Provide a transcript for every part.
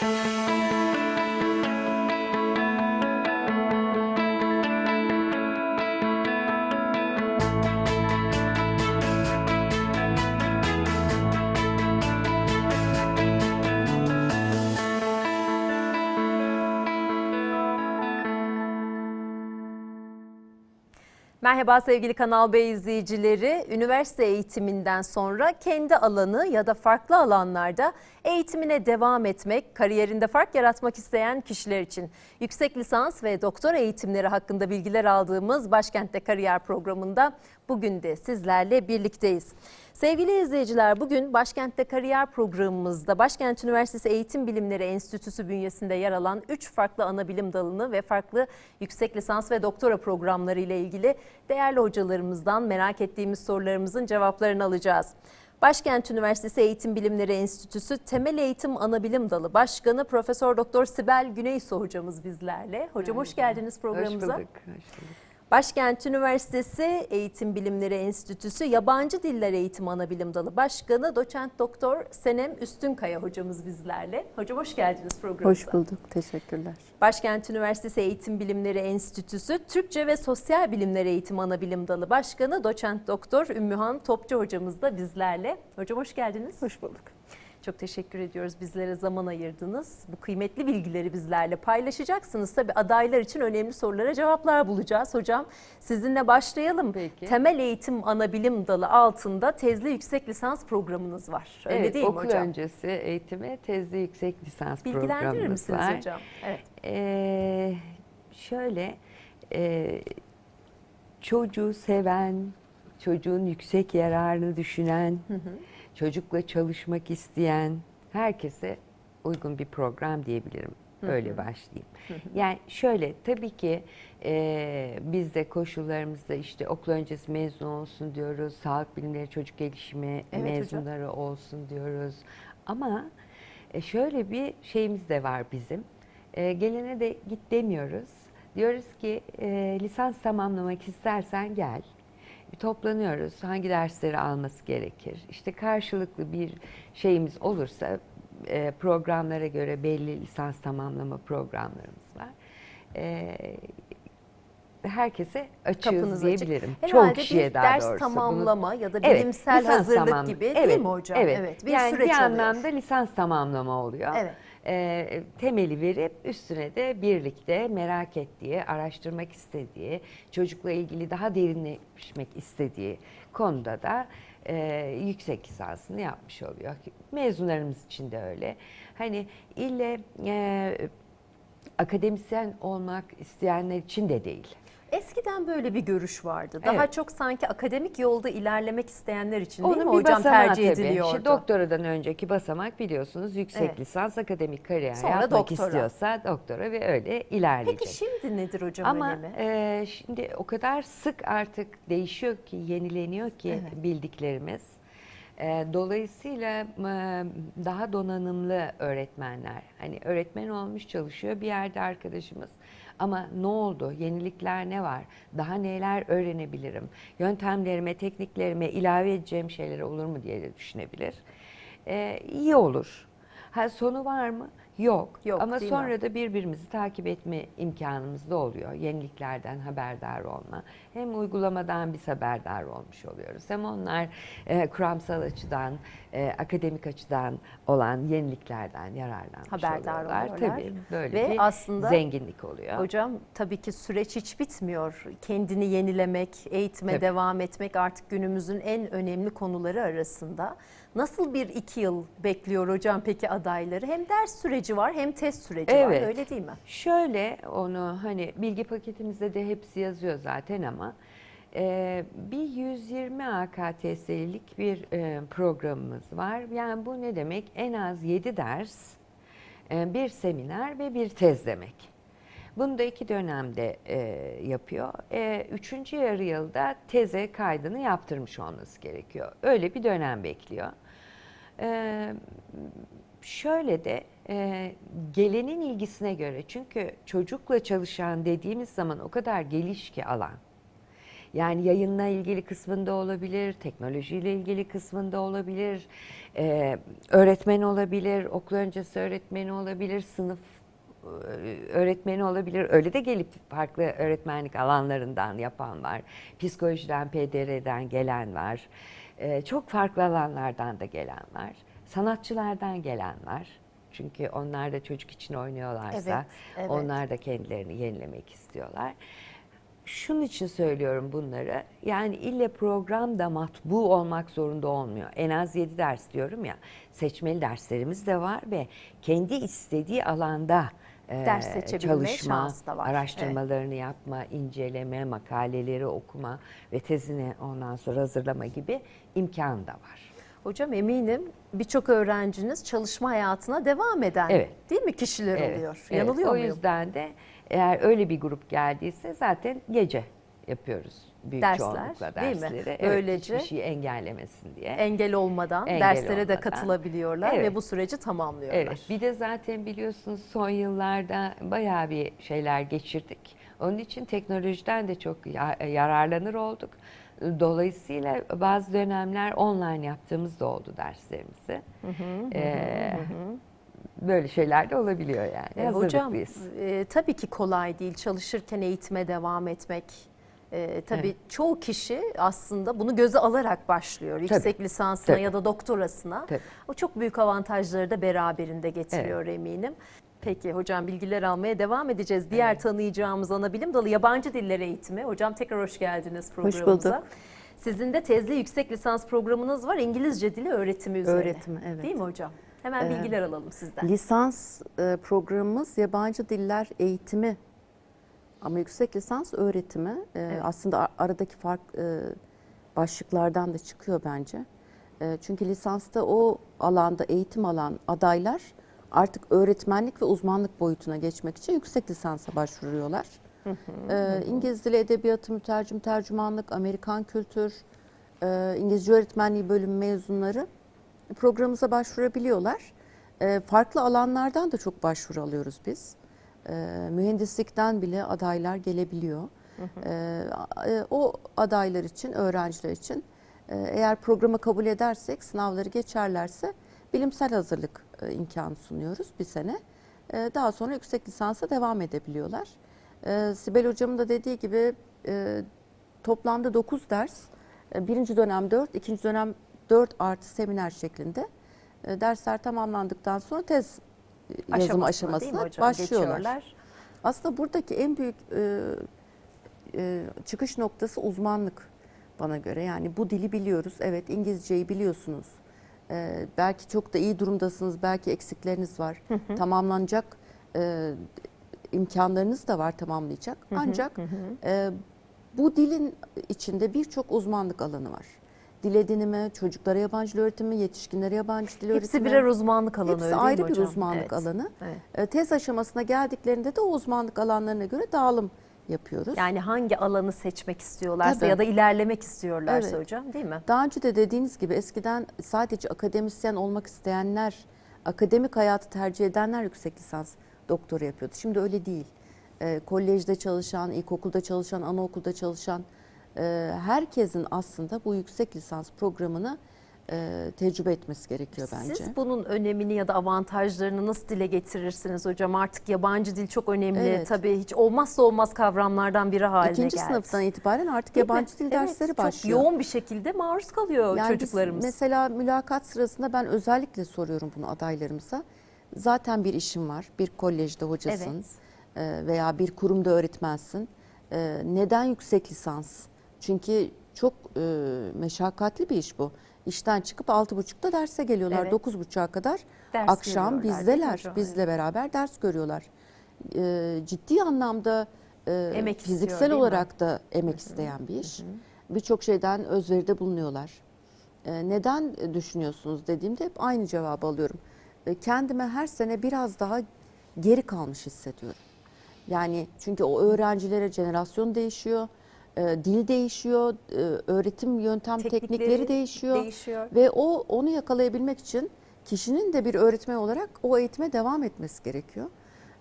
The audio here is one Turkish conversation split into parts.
Thank you. Merhaba sevgili Kanal B izleyicileri. Üniversite eğitiminden sonra kendi alanı ya da farklı alanlarda eğitimine devam etmek, kariyerinde fark yaratmak isteyen kişiler için yüksek lisans ve doktora eğitimleri hakkında bilgiler aldığımız Başkent'te Kariyer programında bugün de sizlerle birlikteyiz. Sevgili izleyiciler bugün Başkent'te Kariyer programımızda Başkent Üniversitesi Eğitim Bilimleri Enstitüsü bünyesinde yer alan 3 farklı ana bilim dalını ve farklı yüksek lisans ve doktora programları ile ilgili değerli hocalarımızdan merak ettiğimiz sorularımızın cevaplarını alacağız. Başkent Üniversitesi Eğitim Bilimleri Enstitüsü Temel Eğitim Anabilim Dalı Başkanı Profesör Doktor Sibel Güneysu hocamız bizlerle. Hocam hoş geldiniz programımıza. Hoş bulduk. Hoş bulduk. Başkent Üniversitesi Eğitim Bilimleri Enstitüsü Yabancı Diller Eğitimi Anabilim Dalı Başkanı Doçent Doktor Senem Üstünkaya hocamız bizlerle. Hocam hoş geldiniz programımıza. Hoş bulduk. Teşekkürler. Başkent Üniversitesi Eğitim Bilimleri Enstitüsü Türkçe ve Sosyal Bilimler Eğitimi Anabilim Dalı Başkanı Doçent Doktor Ümmühan Topçu hocamız da bizlerle. Hocam hoş geldiniz. Hoş bulduk. Çok teşekkür ediyoruz bizlere zaman ayırdınız. Bu kıymetli bilgileri bizlerle paylaşacaksınız. Tabii adaylar için önemli sorulara cevaplar bulacağız. Hocam sizinle başlayalım. Peki. Temel Eğitim Anabilim Dalı altında tezli yüksek lisans programınız var. Öyle evet, değil mi okul hocam? öncesi eğitime tezli yüksek lisans Bilgilendirir programımız misiniz var. hocam? Evet. Ee, şöyle e, çocuğu seven, çocuğun yüksek yararını düşünen, çocukla çalışmak isteyen herkese uygun bir program diyebilirim. Öyle başlayayım. Yani şöyle tabii ki e, biz de koşullarımızda işte okul öncesi mezun olsun diyoruz. Sağlık bilimleri çocuk gelişimi Evet hocam. mezunları olsun diyoruz. Ama e, şöyle bir şeyimiz de var bizim. E, gelene de git demiyoruz. Diyoruz ki e, lisans tamamlamak istersen gel. Bir toplanıyoruz. Hangi dersleri alması gerekir? İşte karşılıklı bir şeyimiz olursa e, programlara göre belli lisans tamamlama programlarımız var. E, herkese açığız Kapınız açık. diyebilirim. Herhalde Çok kişiye bir daha ders doğrusu. Bunu- tamamlama ya da Evet, bilimsel lisans hazırlık tamam- gibi değil evet, mi hocam? Evet. bir yani süreç bir oluyor. anlamda lisans tamamlama oluyor. Evet. Ee, temeli verip üstüne de birlikte merak ettiği, araştırmak istediği, çocukla ilgili daha derinleşmek istediği konuda da e, yüksek lisansını yapmış oluyor. Mezunlarımız için de öyle. Hani ille e, akademisyen olmak isteyenler için de değil. Eskiden böyle bir görüş vardı. Daha Evet. çok sanki akademik yolda ilerlemek isteyenler için değil mi Onun bir hocam tercih tabii. ediliyordu? Şimdi doktoradan önceki basamak biliyorsunuz yüksek Evet. lisans akademik kariyer Sonra yapmak doktora. istiyorsa doktora ve öyle ilerleyecek. Peki şimdi nedir hocam Ama önemi? e, şimdi o kadar sık artık değişiyor ki, yenileniyor ki Evet. bildiklerimiz. E, dolayısıyla e, daha donanımlı öğretmenler, hani öğretmen olmuş çalışıyor bir yerde arkadaşımız. Ama ne oldu? Yenilikler ne var? Daha neler öğrenebilirim? Yöntemlerime, tekniklerime ilave edeceğim şeyler olur mu diye de düşünebilir. E, iyi olur. Ha, sonu var mı? Yok. Yok, Ama değil mi? sonra da birbirimizi takip etme imkanımız da oluyor. Yeniliklerden haberdar olma. Hem uygulamadan biz haberdar olmuş oluyoruz. Hem onlar e, kuramsal açıdan, e, akademik açıdan olan yeniliklerden yararlanmış Haberdar oluyorlar. oluyorlar. Tabii böyle Ve bir aslında zenginlik oluyor. Hocam tabii ki süreç hiç bitmiyor. Kendini yenilemek, eğitime Tabii. devam etmek artık günümüzün en önemli konuları arasında. Nasıl bir iki yıl bekliyor hocam peki adayları? Hem ders süreci var hem test süreci var Evet. öyle değil mi? Şöyle onu hani bilgi paketimizde de hepsi yazıyor zaten ama e, bir 120 AKTS'lik bir e, programımız var. Yani bu ne demek? En az 7 ders, e, bir seminer ve bir tez demek. Bunu da iki dönemde e, yapıyor. Üçüncü yarı yılda teze kaydını yaptırmış olması gerekiyor. Öyle bir dönem bekliyor. Şöyle de gelenin ilgisine göre çünkü çocukla çalışan dediğimiz zaman o kadar geliş ki alan. Yani yayınla ilgili kısmında olabilir, teknolojiyle ilgili kısmında olabilir, e, öğretmen olabilir, okul öncesi öğretmeni olabilir, sınıf e, öğretmeni olabilir. Öyle de gelip farklı öğretmenlik alanlarından yapan var. Psikolojiden, PDR'den gelen var. E, çok farklı alanlardan da gelen var. Sanatçılardan gelen var. Çünkü onlar da çocuk için oynuyorlarsa Evet, evet. onlar da kendilerini yenilemek istiyorlar. Şunun için söylüyorum bunları. Yani ille program da matbu olmak zorunda olmuyor. En az 7 ders diyorum ya. Seçmeli derslerimiz de var ve kendi istediği alanda e, Ders seçebilme çalışma, da var. araştırmalarını yapma, inceleme, makaleleri okuma ve tezini ondan sonra hazırlama gibi imkan da var. Hocam eminim birçok öğrenciniz çalışma hayatına devam eden Evet. değil mi kişiler Evet, oluyor. evet. Yanılıyor o muyum? yüzden de eğer öyle bir grup geldiyse zaten gece yapıyoruz büyük Dersler, çoğunlukla değil mi? dersleri. Evet, Böylece- hiçbir şey engellemesin diye. Engel olmadan Engel derslere de olmadan. katılabiliyorlar ve Evet. bu süreci tamamlıyorlar. Evet, bir de zaten biliyorsunuz son yıllarda bayağı bir şeyler geçirdik. Onun için teknolojiden de çok ya- yararlanır olduk. Dolayısıyla bazı dönemler online yaptığımız da oldu derslerimizi. Ee, Böyle şeyler de olabiliyor yani. E, hocam e, tabii ki kolay değil çalışırken eğitime devam etmek. E, tabii Evet. çoğu kişi aslında bunu göze alarak başlıyor. Yüksek lisansına Tabii. ya da doktorasına. Tabii. O çok büyük avantajları da beraberinde getiriyor eminim. Peki hocam bilgiler almaya devam edeceğiz. Diğer tanıyacağımız ana bilim dalı yabancı diller eğitimi. Hocam tekrar hoş geldiniz programımıza. bulduk. Sizin de tezli yüksek lisans programınız var İngilizce dili öğretimi üzerine. Öğretimi, evet. Değil mi hocam? Hemen Ee, bilgiler alalım sizden. Lisans e, programımız yabancı diller eğitimi ama yüksek lisans öğretimi. E, Evet. Aslında aradaki fark e, başlıklardan da çıkıyor bence. E, çünkü lisansta o alanda eğitim alan adaylar artık öğretmenlik ve uzmanlık boyutuna geçmek için yüksek lisansa başvuruyorlar. E, İngiliz dili edebiyatı, mütercim tercümanlık, Amerikan kültür, e, İngilizce öğretmenliği bölümü mezunları programımıza başvurabiliyorlar. E, farklı alanlardan da çok başvuru alıyoruz biz. E, mühendislikten bile adaylar gelebiliyor. E, e, o adaylar için, öğrenciler için e, eğer programı kabul edersek, sınavları geçerlerse bilimsel hazırlık e, imkanı sunuyoruz bir sene. E, daha sonra yüksek lisansa devam edebiliyorlar. E, Sibel Hocam'ın da dediği gibi e, toplamda 9 ders, e, birinci dönem 4, ikinci dönem 4 artı seminer şeklinde e, dersler tamamlandıktan sonra tez e, yazım Aşamasına hocam? başlıyorlar. Geçiyorlar. Aslında buradaki en büyük e, e, çıkış noktası uzmanlık bana göre. Yani bu dili biliyoruz. Evet İngilizceyi biliyorsunuz. E, belki çok da iyi durumdasınız. Belki eksikleriniz var. Tamamlanacak e, imkanlarınız da var tamamlayacak. Ancak e, bu dilin içinde birçok uzmanlık alanı var. Dil edinimi, çocuklara yabancı dil öğretimi, yetişkinlere yabancı dil öğretimi. Hepsi birer uzmanlık alanı Hepsi ayrı bir hocam? uzmanlık Evet. alanı. Evet. E, Tez aşamasına geldiklerinde de o uzmanlık alanlarına göre dağılım yapıyoruz. Yani hangi alanı seçmek istiyorlarsa Tabii. ya da ilerlemek istiyorlarsa Evet. hocam değil mi? Daha önce de dediğiniz gibi eskiden sadece akademisyen olmak isteyenler, akademik hayatı tercih edenler yüksek lisans doktora yapıyordu. Şimdi öyle değil. E, kolejde çalışan, ilkokulda çalışan, anaokulda çalışan herkesin aslında bu yüksek lisans programını e, tecrübe etmesi gerekiyor bence. Siz bunun önemini ya da avantajlarını nasıl dile getirirsiniz hocam? Artık yabancı dil çok önemli. Evet. Tabii hiç olmazsa olmaz kavramlardan biri haline İkinci geldi. sınıftan itibaren artık Değil mi? yabancı dil Evet, dersleri çok başlıyor. yoğun bir şekilde maruz kalıyor Yani çocuklarımız. mesela mülakat sırasında ben özellikle soruyorum bunu adaylarımıza. Zaten bir işin var, bir kolejde hocasın e, veya bir kurumda öğretmensin. E, Neden yüksek lisans? Çünkü çok e, meşakkatli bir iş bu. İşten çıkıp altı buçukta derse geliyorlar. Evet. Dokuz buçuğa kadar Ders akşam bizdeler. Bizle beraber ders görüyorlar. E, Ciddi anlamda e, Emek istiyor, fiziksel mi? olarak da emek isteyen bir iş. Birçok şeyden özveride bulunuyorlar. E, Neden düşünüyorsunuz dediğimde hep aynı cevabı alıyorum. E, Kendime her sene biraz daha geri kalmış hissediyorum. Yani çünkü o öğrencilere jenerasyon değişiyor, e, dil değişiyor, e, öğretim yöntem teknikleri, değişiyor. değişiyor. Ve o onu yakalayabilmek için kişinin de bir öğretmen olarak o eğitime devam etmesi gerekiyor.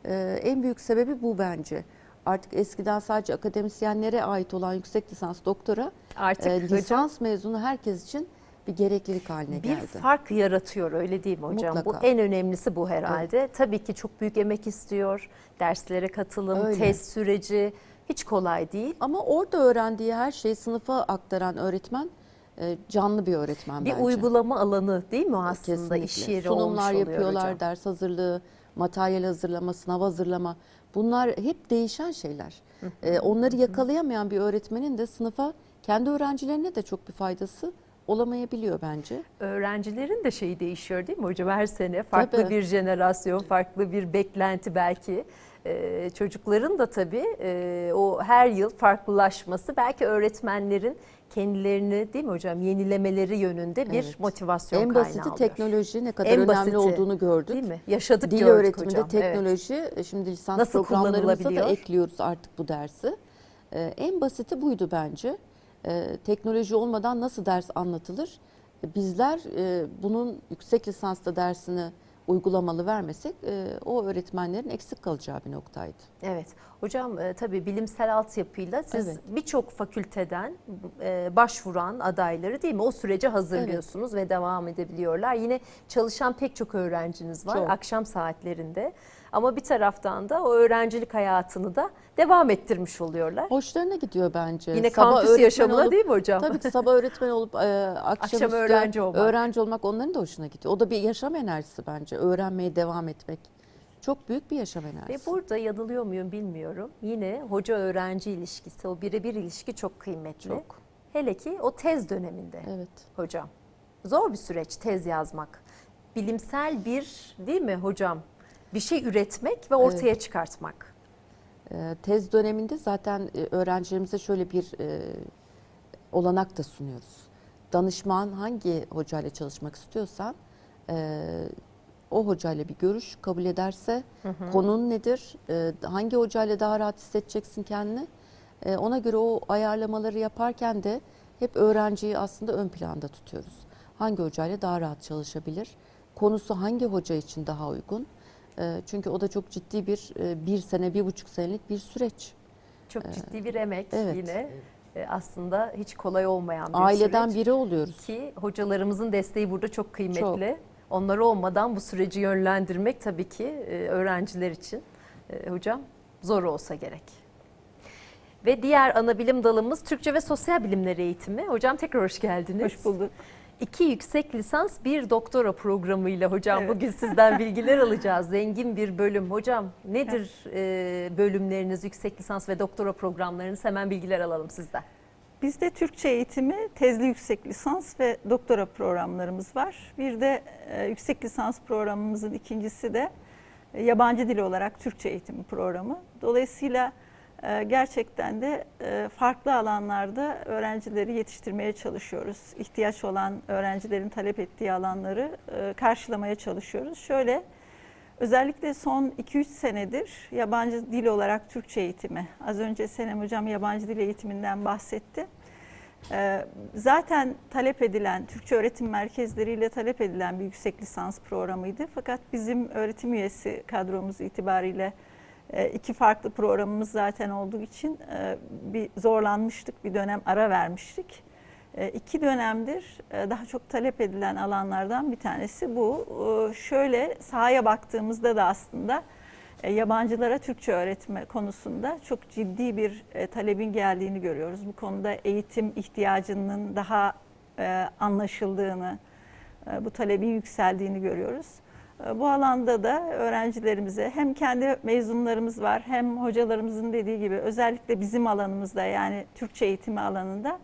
Ee, en büyük sebebi bu bence. Artık eskiden sadece akademisyenlere ait olan yüksek lisans doktora Artık e, hocam lisans mezunu herkes için bir gereklilik haline bir geldi. fark yaratıyor öyle değil mi hocam? Mutlaka. Bu en önemlisi bu herhalde. Tabii ki çok büyük emek istiyor. Derslere katılım, Öyle. test süreci hiç kolay değil. Ama orada öğrendiği her şeyi sınıfa aktaran öğretmen e, canlı bir öğretmen Bir bence. uygulama alanı değil mi aslında Kesinlikle. iş yeri Sunumlar olmuş yapıyorlar, hocam. ders hazırlığı, materyal hazırlama, sınav hazırlama. Bunlar hep değişen şeyler. Ee, onları yakalayamayan bir öğretmenin de sınıfa kendi öğrencilerine de çok bir faydası olamayabiliyor bence. Öğrencilerin de şeyi değişiyor değil mi hocam her sene? Farklı Tabii. bir jenerasyon, farklı bir beklenti belki. Ee, çocukların da tabii e, o her yıl farklılaşması belki öğretmenlerin kendilerini değil mi hocam yenilemeleri yönünde bir Evet. motivasyon en kaynağı basiti oluyor. teknoloji ne kadar En önemli basiti, olduğunu gördük. Değil mi? Yaşadık Dil gördük öğretiminde hocam. Evet. teknoloji, e, şimdi lisans Nasıl programlarımızda da kullanılabiliyor? ekliyoruz artık bu dersi. Ee, en basiti buydu bence. Ee, teknoloji olmadan nasıl ders anlatılır? E, Bizler e, bunun yüksek lisansta dersini uygulamalı vermesek e, o öğretmenlerin eksik kalacağı bir noktaydı. Evet. Hocam e, tabii bilimsel altyapıyla siz Evet. birçok fakülteden e, başvuran adayları değil mi o sürece hazırlıyorsunuz ve devam edebiliyorlar. Yine çalışan pek çok öğrenciniz var Çok. akşam saatlerinde. Ama bir taraftan da o öğrencilik hayatını da devam ettirmiş oluyorlar. Hoşlarına gidiyor bence. Yine Sabah kampüs yaşamına olup- değil mi hocam? Tabii ki sabah öğretmen olup e, akşam, Akşam öğrenci olmak. öğrenci olmak onların da hoşuna gidiyor. O da bir yaşam enerjisi bence. Öğrenmeye devam etmek. Çok büyük bir yaşam Ve enerjisi. burada yanılıyor muyum bilmiyorum. Yine hoca öğrenci ilişkisi, o birebir ilişki çok kıymetli. Çok. Hele ki o tez döneminde. Evet. hocam. Zor bir süreç tez yazmak. Bilimsel bir değil mi hocam? Bir şey üretmek ve ortaya çıkartmak. E, tez döneminde zaten e, öğrencilerimize şöyle bir e, olanak da sunuyoruz. Danışman hangi hocayla çalışmak istiyorsan e, o hocayla bir görüş kabul ederse konun nedir, e, hangi hocayla daha rahat hissedeceksin kendini E, ona göre o ayarlamaları yaparken de hep öğrenciyi aslında ön planda tutuyoruz. Hangi hocayla daha rahat çalışabilir, konusu hangi hoca için daha uygun. E, çünkü o da çok ciddi bir e, bir sene, bir buçuk senelik bir süreç. Çok ciddi bir emek evet. yine. E, Aslında hiç kolay olmayan bir Aileden süreç. biri oluyoruz. Ki hocalarımızın desteği burada çok kıymetli. Onlar olmadan bu süreci yönlendirmek tabii ki e, öğrenciler için e, hocam zor olsa gerek. Ve diğer ana bilim dalımız Türkçe ve Sosyal Bilimler Eğitimi. Hocam tekrar hoş geldiniz. Hoş bulduk. İki yüksek lisans, bir doktora programıyla hocam Evet. bugün sizden bilgiler alacağız. Zengin bir bölüm. Hocam nedir e, bölümleriniz, yüksek lisans ve doktora programlarınız? Hemen bilgiler alalım sizden. Bizde Türkçe eğitimi, tezli yüksek lisans ve doktora programlarımız var. Bir de e, yüksek lisans programımızın ikincisi de e, yabancı dil olarak Türkçe eğitimi programı. Dolayısıyla gerçekten de e, farklı alanlarda öğrencileri yetiştirmeye çalışıyoruz. İhtiyaç olan öğrencilerin talep ettiği alanları e, karşılamaya çalışıyoruz. Şöyle Özellikle son 2-3 senedir yabancı dil olarak Türkçe eğitimi. Az önce Senem Hocam yabancı dil eğitiminden bahsetti. Ee, Zaten talep edilen, Türkçe öğretim merkezleriyle talep edilen bir yüksek lisans programıydı. Fakat bizim öğretim üyesi kadromuz itibariyle iki farklı programımız zaten olduğu için e, bir zorlanmıştık, bir dönem ara vermiştik. E, İki dönemdir e, daha çok talep edilen alanlardan bir tanesi bu. E, Şöyle sahaya baktığımızda da aslında e, yabancılara Türkçe öğretme konusunda çok ciddi bir e, talebin geldiğini görüyoruz. Bu konuda eğitim ihtiyacının daha e, anlaşıldığını, e, bu talebin yükseldiğini görüyoruz. E, Bu alanda da öğrencilerimize hem kendi mezunlarımız var hem hocalarımızın dediği gibi özellikle bizim alanımızda yani Türkçe eğitimi alanında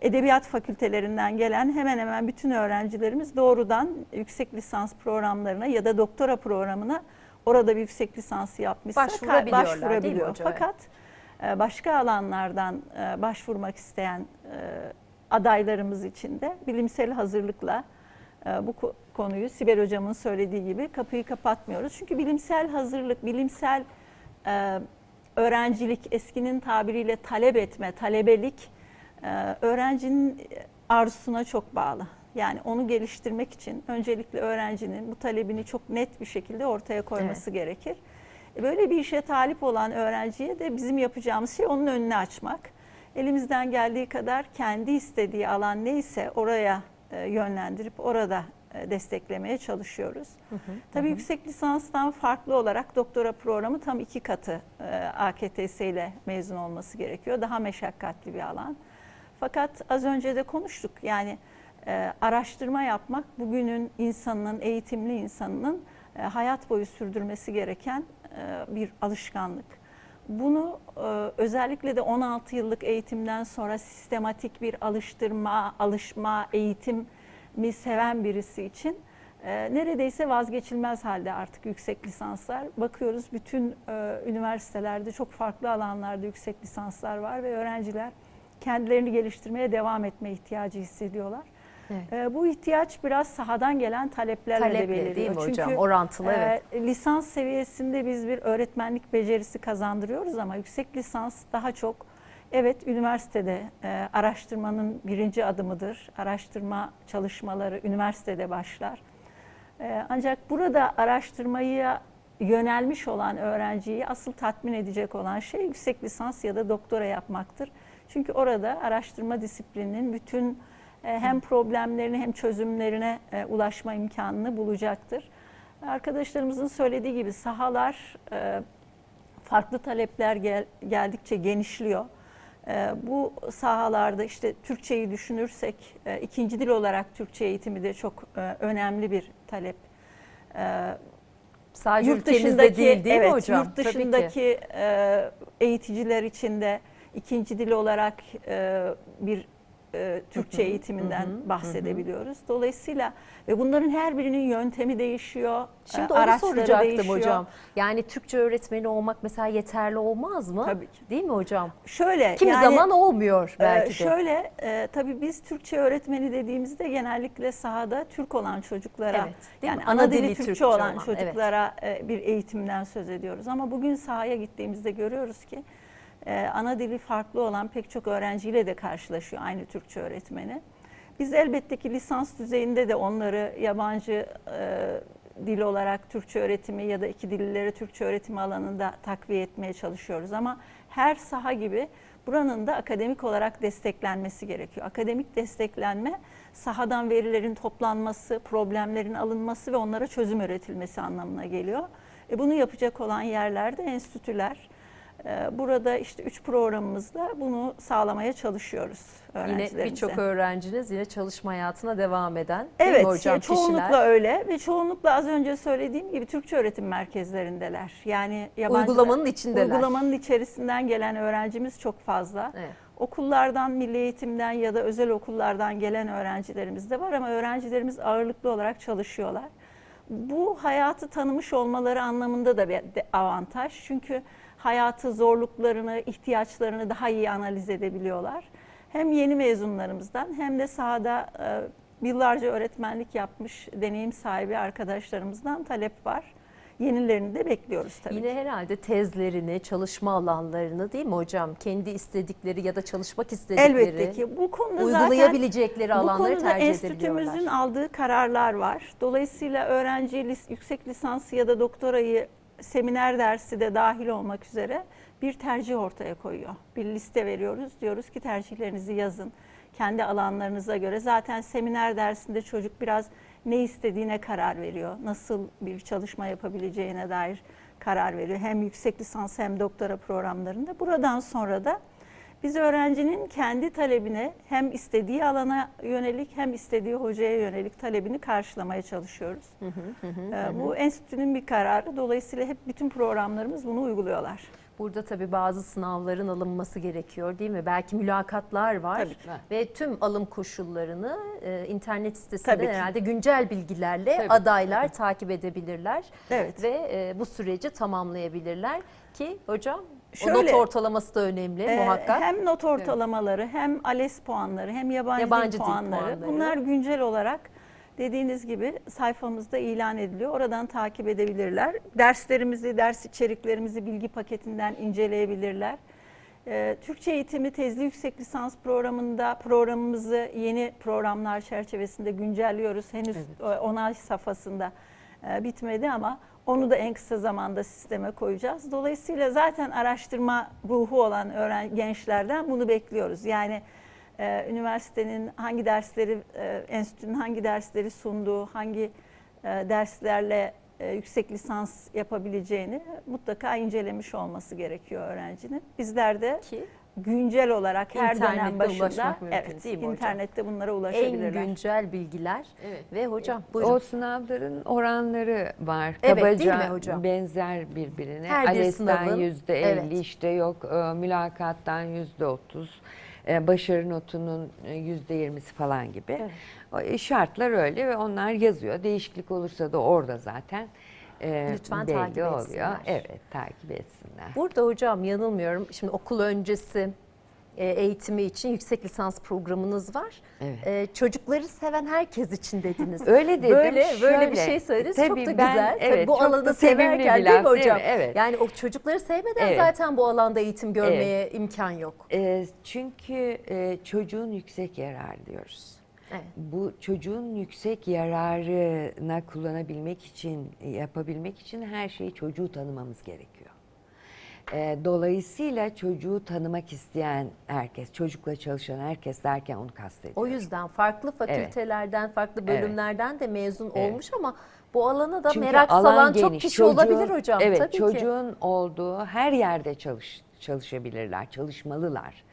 edebiyat fakültelerinden gelen hemen hemen bütün öğrencilerimiz doğrudan yüksek lisans programlarına ya da doktora programına orada bir yüksek lisans yapmışsa Başvurabiliyorlar, değil mi başvurabiliyor. hocam? Fakat e, başka alanlardan e, başvurmak isteyen e, adaylarımız için de bilimsel hazırlıkla bu ko- konuyu Sibel Hocam'ın söylediği gibi kapıyı kapatmıyoruz. Çünkü bilimsel hazırlık, bilimsel e, öğrencilik, eskinin tabiriyle talep etme, talebelik e, öğrencinin arzusuna çok bağlı. Yani onu geliştirmek için öncelikle öğrencinin bu talebini çok net bir şekilde ortaya koyması gerekir. E, Böyle bir işe talip olan öğrenciye de bizim yapacağımız şey onun önünü açmak. Elimizden geldiği kadar kendi istediği alan neyse oraya yönlendirip orada e, desteklemeye çalışıyoruz. Tabii yüksek lisanstan farklı olarak doktora programı tam iki katı e, AKTS ile mezun olması gerekiyor. Daha meşakkatli bir alan. Fakat az önce de konuştuk yani e, araştırma yapmak bugünün insanının, eğitimli insanının e, hayat boyu sürdürmesi gereken e, bir alışkanlık. Bunu e, özellikle de 16 yıllık eğitimden sonra sistematik bir alıştırma, alışma, eğitim mi seven birisi için e, neredeyse vazgeçilmez halde artık yüksek lisanslar. Bakıyoruz bütün e, üniversitelerde çok farklı alanlarda yüksek lisanslar var ve öğrenciler kendilerini geliştirmeye devam etme ihtiyacı hissediyorlar. Evet. E, bu ihtiyaç biraz sahadan gelen taleplerle, de Taleple belirliyor. değil mi hocam? Çünkü Orantılı evet. e, lisans seviyesinde biz bir öğretmenlik becerisi kazandırıyoruz ama yüksek lisans daha çok evet üniversitede e, araştırmanın birinci adımıdır. Araştırma çalışmaları üniversitede başlar. E, ancak burada araştırmaya yönelmiş olan öğrenciyi asıl tatmin edecek olan şey yüksek lisans ya da doktora yapmaktır. Çünkü orada araştırma disiplininin bütün hem problemlerini hem çözümlerine e, ulaşma imkanını bulacaktır. Arkadaşlarımızın söylediği gibi sahalar e, farklı talepler gel, geldikçe genişliyor. E, bu sahalarda işte Türkçeyi düşünürsek e, ikinci dil olarak Türkçe eğitimi de çok e, önemli bir talep. E, Sadece yurt dışındaki değil değil evet, mi hocam? Yurt dışındaki e, eğiticiler için de ikinci dil olarak e, bir e, Türkçe eğitiminden bahsedebiliyoruz. Dolayısıyla ve bunların her birinin yöntemi değişiyor. Şimdi e, onu araçları soracaktım değişiyor. hocam. Yani Türkçe öğretmeni olmak mesela yeterli olmaz mı? Tabii ki. Değil mi hocam? Şöyle Kimi yani, zaman olmuyor e, belki de. şöyle e, tabii biz Türkçe öğretmeni dediğimizde genellikle sahada Türk olan çocuklara Evet, değil yani mi? ana, dili, Türkçe olan, olan, çocuklara e, bir eğitimden söz ediyoruz. Ama bugün sahaya gittiğimizde görüyoruz ki e, ana dili farklı olan pek çok öğrenciyle de karşılaşıyor aynı Türkçe öğretmeni. Biz elbette ki lisans düzeyinde de onları yabancı e, dil olarak Türkçe öğretimi ya da iki dillilere Türkçe öğretimi alanında takviye etmeye çalışıyoruz. Ama her saha gibi buranın da akademik olarak desteklenmesi gerekiyor. Akademik desteklenme sahadan verilerin toplanması, problemlerin alınması ve onlara çözüm üretilmesi anlamına geliyor. E bunu yapacak olan yerlerde enstitüler. E, Burada işte üç programımızda bunu sağlamaya çalışıyoruz Yine öğrencilerimize. birçok öğrenciniz yine çalışma hayatına devam eden Evet, hocam çoğunlukla kişiler? öyle ve çoğunlukla az önce söylediğim gibi Türkçe öğretim merkezlerindeler. Yani yabancı Uygulamanın içindeler. uygulamanın içerisinden gelen öğrencimiz çok fazla. Evet. Okullardan, milli eğitimden ya da özel okullardan gelen öğrencilerimiz de var ama öğrencilerimiz ağırlıklı olarak çalışıyorlar. Bu hayatı tanımış olmaları anlamında da bir avantaj. Çünkü hayatı, zorluklarını, ihtiyaçlarını daha iyi analiz edebiliyorlar. Hem yeni mezunlarımızdan hem de sahada e, yıllarca öğretmenlik yapmış deneyim sahibi arkadaşlarımızdan talep var. Yenilerini de bekliyoruz tabii. Yine herhalde tezlerini, çalışma alanlarını değil mi hocam? Kendi istedikleri ya da çalışmak istedikleri Elbette ki bu konuda zaten uygulayabilecekleri Bu alanları konuda tercih enstitümüzün edebiliyorlar. aldığı kararlar var. Dolayısıyla öğrenci yüksek lisansı ya da doktorayı seminer dersi de dahil olmak üzere bir tercih ortaya koyuyor. Bir liste veriyoruz. Diyoruz ki tercihlerinizi yazın. Kendi alanlarınıza göre. Zaten seminer dersinde çocuk biraz ne istediğine karar veriyor. Nasıl bir çalışma yapabileceğine dair karar veriyor. Hem yüksek lisans hem doktora programlarında. Buradan sonra da biz öğrencinin kendi talebine hem istediği alana yönelik hem istediği hocaya yönelik talebini karşılamaya çalışıyoruz. Ee, Bu enstitünün bir kararı. Dolayısıyla hep bütün programlarımız bunu uyguluyorlar. Burada tabii bazı sınavların alınması gerekiyor değil mi? Belki mülakatlar var Tabii ki. ve tüm alım koşullarını e, internet sitesinde Tabii ki. herhalde güncel bilgilerle Tabii, adaylar takip edebilirler Evet. ve e, bu süreci tamamlayabilirler ki hocam o Şöyle, not ortalaması da önemli Ee, muhakkak. Hem not ortalamaları hem ALES puanları hem yabancı, Yabancı dil puanları, puanları. bunlar güncel olarak dediğiniz gibi sayfamızda ilan ediliyor. Oradan takip edebilirler. Derslerimizi, ders içeriklerimizi bilgi paketinden inceleyebilirler. Ee, Türkçe eğitimi tezli yüksek lisans programında programımızı yeni programlar çerçevesinde güncelliyoruz. Henüz e, onay safhasında e, bitmedi ama Onu da en kısa zamanda sisteme koyacağız. Dolayısıyla zaten araştırma ruhu olan öğren gençlerden bunu bekliyoruz. Yani e, üniversitenin hangi dersleri, e, enstitünün hangi dersleri sunduğu, hangi e, derslerle e, yüksek lisans yapabileceğini mutlaka incelemiş olması gerekiyor öğrencinin. Bizler de Ki güncel olarak her İnternette dönem başında ulaşmak mümkün evet, değil mi hocam? internette bunlara en ulaşabilirler. güncel bilgiler Evet. ve hocam buyurun. O sınavların oranları var. Evet, Kabaca değil mi hocam? benzer birbirine. Her bir ALES'ten sınavın- yüzde elli Evet. işte yok e, mülakattan yüzde otuz. e, Başarı notunun e, yüzde yirmisi falan gibi. O, e, Şartlar öyle ve onlar yazıyor. Değişiklik olursa da orada zaten e, Lütfen belli takip oluyor. etsinler. Evet takip etsinler. Burada hocam yanılmıyorum. Şimdi okul öncesi e, eğitimi için yüksek lisans programınız var. Evet. E, çocukları seven herkes için dediniz. Öyle dedim. Böyle böyle bir şöyle. şey söylediniz. Tabii çok da ben- güzel. Tabii evet, bu çok alanı da sevimli severken bir değil mi laf, değil hocam? mi? Evet. Yani o çocukları sevmeden Evet. zaten bu alanda eğitim görmeye imkan yok. E, çünkü e, çocuğun yüksek yarar diyoruz. Evet. Bu çocuğun yüksek yararına kullanabilmek için, yapabilmek için her şeyi çocuğu tanımamız gerekiyor. Ee, Dolayısıyla çocuğu tanımak isteyen herkes, çocukla çalışan herkes derken onu kastediyorum. O yüzden farklı fakültelerden, farklı bölümlerden de mezun olmuş ama bu alana da Çünkü merak alan salan çok geniş. kişi Çocuğun- olabilir hocam. Evet, Tabii ki. çocuğun olduğu her yerde çalış, çalışabilirler, çalışmalılar.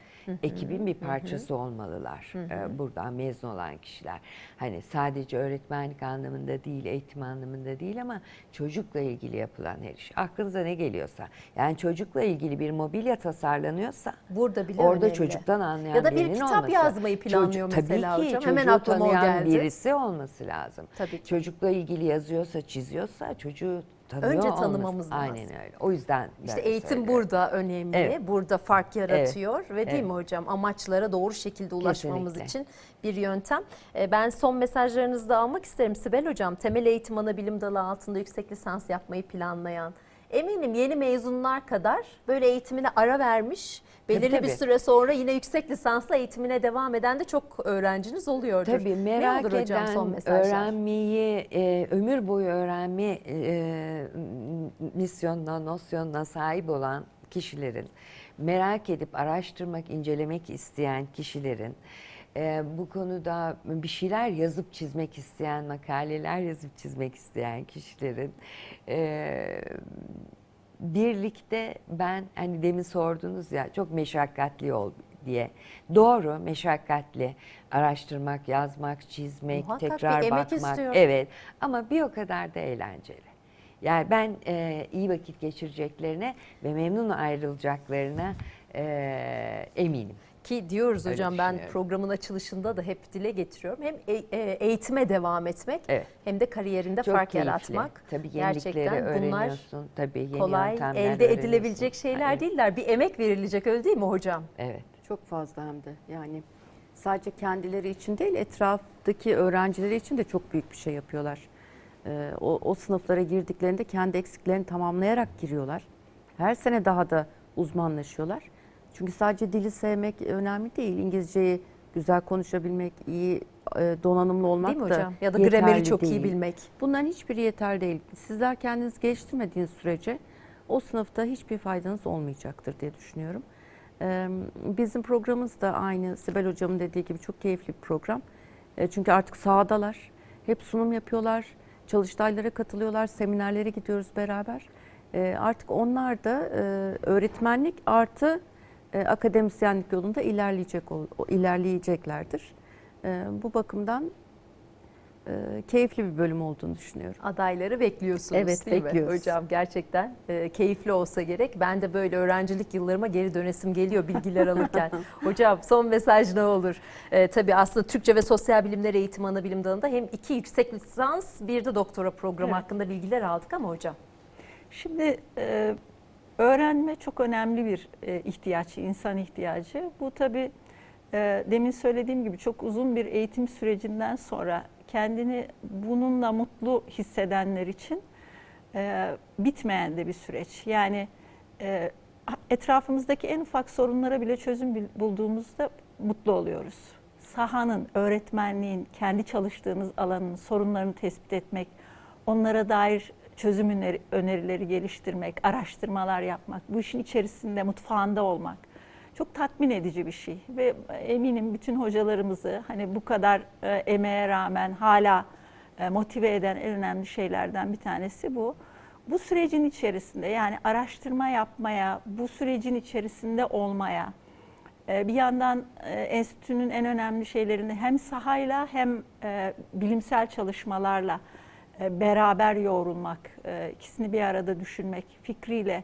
Ekibin bir parçası olmalılar. Ee, buradan mezun olan kişiler. Hani sadece öğretmenlik anlamında değil, eğitim anlamında değil ama çocukla ilgili yapılan her iş. Aklınıza ne geliyorsa. Yani çocukla ilgili bir mobilya tasarlanıyorsa Burada bile orada önemli. çocuktan anlayan Ya da bir birinin kitap olması. yazmayı planlıyor Çocuk- mesela tabii ki, hocam. Hemen aklıma o geldi. birisi olması lazım. Tabii ki. Çocukla ilgili yazıyorsa, çiziyorsa çocuğu tanıyor Önce olması- tanımamız lazım. Aynen öyle. O yüzden İşte eğitim söylüyorum. burada önemli. Evet. Burada fark yaratıyor ve değil Evet. mi hocam amaçlara doğru şekilde ulaşmamız Kesinlikle. için bir yöntem. Ee, Ben son mesajlarınızı da almak isterim Sibel hocam. Temel eğitim ana bilim dalı altında yüksek lisans yapmayı planlayan eminim yeni mezunlar kadar böyle eğitimine ara vermiş belirli bir tabii. süre sonra yine yüksek lisansla eğitimine devam eden de çok öğrenciniz oluyordur. Tabii merak ne olur hocam eden, son mesajlar? öğrenmeyi, e, ömür boyu öğrenme e, misyonuna, nosyonuna sahip olan kişilerin, merak edip araştırmak, incelemek isteyen kişilerin, e, bu konuda bir şeyler yazıp çizmek isteyen, makaleler yazıp çizmek isteyen kişilerin e, birlikte ben hani demin sordunuz ya çok meşakkatli ol diye. Doğru meşakkatli araştırmak, yazmak, çizmek, Muhakkak bir tekrar emek bakmak. istiyor. Evet ama bir o kadar da eğlenceli. Yani ben e, iyi vakit geçireceklerine ve memnun ayrılacaklarına e, eminim. Ki diyoruz Öyle hocam ben programın açılışında da hep dile getiriyorum. Hem e- e, eğitime devam etmek Evet. hem de kariyerinde Çok fark keyifli. yaratmak. Tabii yenilikleri Gerçekten bunlar öğreniyorsun. Tabii yeni kolay elde edilebilecek şeyler Evet, değiller. Bir emek verilecek öyle değil mi hocam? Evet. Çok fazla hem de yani sadece kendileri için değil etraftaki öğrencileri için de çok büyük bir şey yapıyorlar. Ee, o, o sınıflara girdiklerinde kendi eksiklerini tamamlayarak giriyorlar. Her sene daha da uzmanlaşıyorlar. Çünkü sadece dili sevmek önemli değil. İngilizceyi güzel konuşabilmek, iyi e, donanımlı olmak Değil mi da hocam? Ya da grameri çok iyi değil. bilmek. Bunların hiçbiri yeterli değil. Sizler kendiniz geliştirmediğiniz sürece o sınıfta hiçbir faydanız olmayacaktır diye düşünüyorum. Bizim programımız da aynı Sibel Hocam'ın dediği gibi çok keyifli bir program. Çünkü artık sahadalar. Hep sunum yapıyorlar. Çalıştaylara katılıyorlar. Seminerlere gidiyoruz beraber. Artık onlar da öğretmenlik artı e, akademisyenlik yolunda ilerleyecek ol- o- ilerleyeceklerdir. E, Bu bakımdan e, keyifli bir bölüm olduğunu düşünüyorum. Adayları bekliyorsunuz Evet, değil mi bekliyoruz. hocam? Gerçekten e, keyifli olsa gerek. Ben de böyle öğrencilik yıllarıma geri dönesim geliyor bilgiler alırken. hocam son mesaj ne olur? E, tabii aslında Türkçe ve Sosyal Bilimler Eğitim Ana Bilim Dalı'nda hem iki yüksek lisans bir de doktora programı Evet. hakkında bilgiler aldık ama hocam. Şimdi e, öğrenme çok önemli bir e, ihtiyaç, insan ihtiyacı. Bu tabii e, demin söylediğim gibi çok uzun bir eğitim sürecinden sonra kendini bununla mutlu hissedenler için e, bitmeyen de bir süreç. Yani etrafımızdaki en ufak sorunlara bile çözüm bulduğumuzda mutlu oluyoruz. Sahanın, öğretmenliğin, kendi çalıştığınız alanın sorunlarını tespit etmek, onlara dair çözüm öneri- önerileri geliştirmek, araştırmalar yapmak, bu işin içerisinde, mutfağında olmak çok tatmin edici bir şey. Ve eminim bütün hocalarımızı hani bu kadar e, emeğe rağmen hala e, motive eden en önemli şeylerden bir tanesi bu. Bu sürecin içerisinde yani araştırma yapmaya, bu sürecin içerisinde olmaya, e, bir yandan enstitünün en önemli şeylerini hem sahayla hem bilimsel çalışmalarla beraber yoğrulmak, e, ikisini bir arada düşünmek fikriyle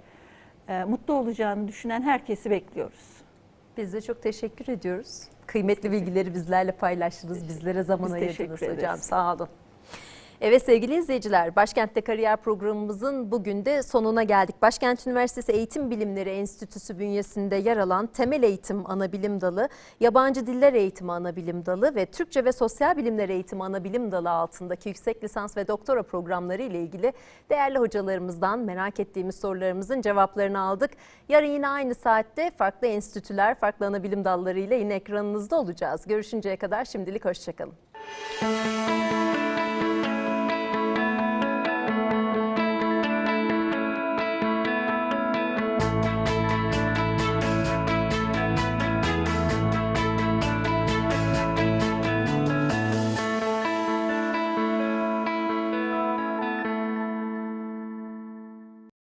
e, mutlu olacağını düşünen herkesi bekliyoruz. Biz de çok teşekkür ediyoruz. Kıymetli bilgileri bizlerle paylaştınız. Bizlere zaman Biz ayırdınız hocam. ederiz. Sağ olun. Evet sevgili izleyiciler, Başkent'te Kariyer programımızın bugün de sonuna geldik. Başkent Üniversitesi Eğitim Bilimleri Enstitüsü bünyesinde yer alan Temel Eğitim Anabilim Dalı, Yabancı Diller Eğitimi Anabilim Dalı ve Türkçe ve Sosyal Bilimler Eğitimi Anabilim Dalı altındaki yüksek lisans ve doktora programları ile ilgili değerli hocalarımızdan merak ettiğimiz sorularımızın cevaplarını aldık. Yarın yine aynı saatte farklı enstitüler, farklı anabilim dalları ile yine ekranınızda olacağız. Görüşünceye kadar şimdilik hoşçakalın.